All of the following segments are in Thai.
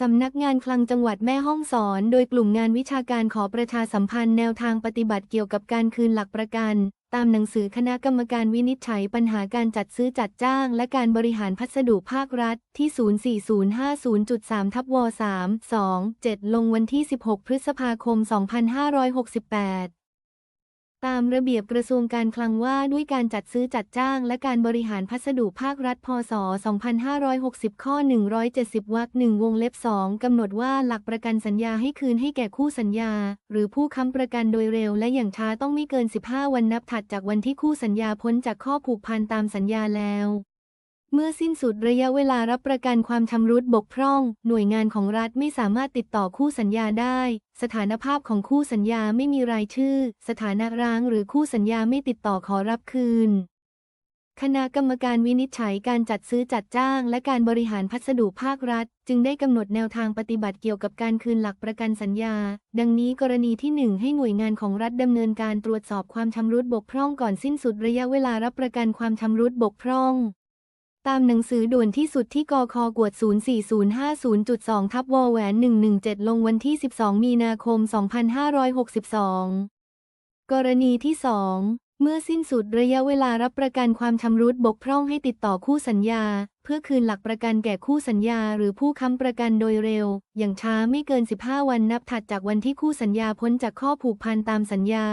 สำนักงานคลังจังหวัดแม่ฮ่องสอน โดยกลุ่มงานวิชาการขอประชาสัมพันธ์แนวทางปฏิบัติเกี่ยวกับการคืนหลักประกัน ตามหนังสือคณะกรรมการวินิจฉัยปัญหาการจัดซื้อจัดจ้าง และการบริหารพัสดุภาครัฐ ที่ 04050.3 ทับว3 2 7 ลงวันที่ 16 พฤษภาคม 2568 ตามระเบียบกระทรวงการคลังว่าด้วยการจัดซื้อจัดจ้างและการบริหารพัสดุภาครัฐพศ 2560 ข้อ 170 วรรค1วงเล็บ 2 กำหนดว่าหลักประกันสัญญาให้คืนให้แก่คู่สัญญา หรือผู้ค้ำประกันโดยเร็วและอย่างช้าต้องไม่เกิน 15 วันนับถัดจากวันที่คู่สัญญาพ้นจากข้อผูกพันตามสัญญาแล้ว เมื่อสิ้นสุดระยะเวลารับประกันความชำรุดบกพร่อง หน่วยงานของรัฐไม่สามารถติดต่อคู่สัญญาได้ สถานภาพของคู่สัญญาไม่มีรายชื่อ สถานะร้างหรือคู่สัญญาไม่ติดต่อขอรับคืน คณะกรรมการวินิจฉัยการจัดซื้อจัดจ้าง และการบริหารพัสดุภาครัฐ จึงได้กำหนดแนวทางปฏิบัติเกี่ยวกับการคืนหลักประกันสัญญา ดังนี้กรณีที่ 1 ให้หน่วยงานของรัฐดำเนินการตรวจสอบความชำรุดบกพร่องก่อนสิ้นสุดระยะเวลารับประกันความชำรุดบกพร่อง ตามหนังสือด่วนที่สุดที่กคกวด 04050.2 ทับวแหวน117 ลงวันที่ 12 มีนาคม 2562 กรณีที่ 2 เมื่อสิ้นสุดระยะเวลารับประกันความชำรุดบกพร่องให้ติดต่อคู่สัญญา เพื่อคืนหลักประกันแก่คู่สัญญาหรือผู้ค้ำประกันโดยเร็ว อย่างช้าไม่เกิน 15 วันนับถัดจากวันที่คู่สัญญาพ้นจากข้อผูกพันตามสัญญา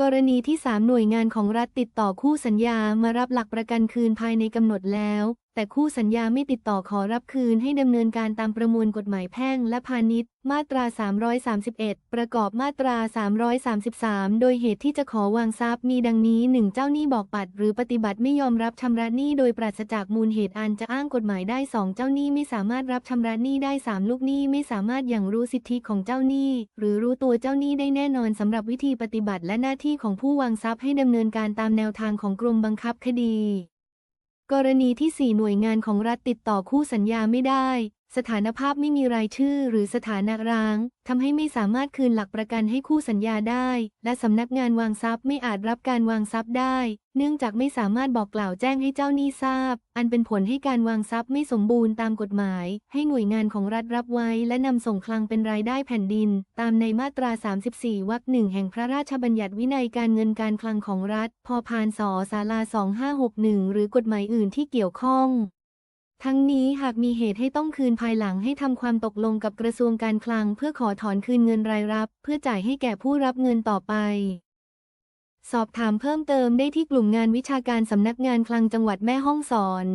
กรณีที่ 3 หน่วยงานของรัฐติดต่อคู่สัญญามารับหลักประกันคืนภายในกำหนดแล้ว แต่คู่สัญญาไม่ติดต่อขอรับคืนให้ดำเนินการตามประมวลกฎหมายแพ่งและพาณิชย์ มาตรา 331 ประกอบมาตรา 333 โดยเหตุที่จะขอวางทรัพย์มีดังนี้ 1. เจ้าหนี้บอกปัด หรือปฏิบัติไม่ยอมรับชำระหนี้โดยปราศจากมูลเหตุอันจะอ้างกฎหมายได้ 2. เจ้าหนี้ไม่สามารถรับชำระหนี้ได้ 3. ลูกหนี้ไม่สามารถอย่างรู้สิทธิของเจ้าหนี้ หรือรู้ตัวเจ้าหนี้ได้แน่นอนสำหรับวิธีปฏิบัติและหน้าที่ของผู้วางทรัพย์ให้ดำเนินการตามแนวทางของกรมบังคับคดี กรณีที่ 4 หน่วยงานของรัฐติดต่อคู่สัญญาไม่ได้ สถานภาพไม่มีรายชื่อหรือสถานะร้างทำให้ไม่สามารถคืนหลักประกันให้คู่สัญญาได้ และสำนักงานวางทรัพย์ไม่อาจรับการวางทรัพย์ได้ เนื่องจากไม่สามารถบอกกล่าวแจ้งให้เจ้าหนี้ทราบ อันเป็นผลให้การวางทรัพย์ไม่สมบูรณ์ตามกฎหมาย ให้หน่วยงานของรัฐรับไว้ และนำส่งคลังเป็นรายได้แผ่นดิน ตามในมาตรา 34 วรรคหนึ่งแห่งพระราชบัญญัติวินัยการเงินการคลังของรัฐ พพานสศาลา2561 หรือกฎหมายอื่นที่เกี่ยวข้อง ทั้งนี้หากมีเหตุให้ต้องคืนภายหลังให้ทำความตกลงกับกระทรวงการคลัง เพื่อขอถอนคืนเงินรายรับ เพื่อจ่ายให้แก่ผู้รับเงินต่อไป สอบถามเพิ่มเติมได้ที่กลุ่มงานวิชาการสำนักงานคลังจังหวัดแม่ฮ่องสอน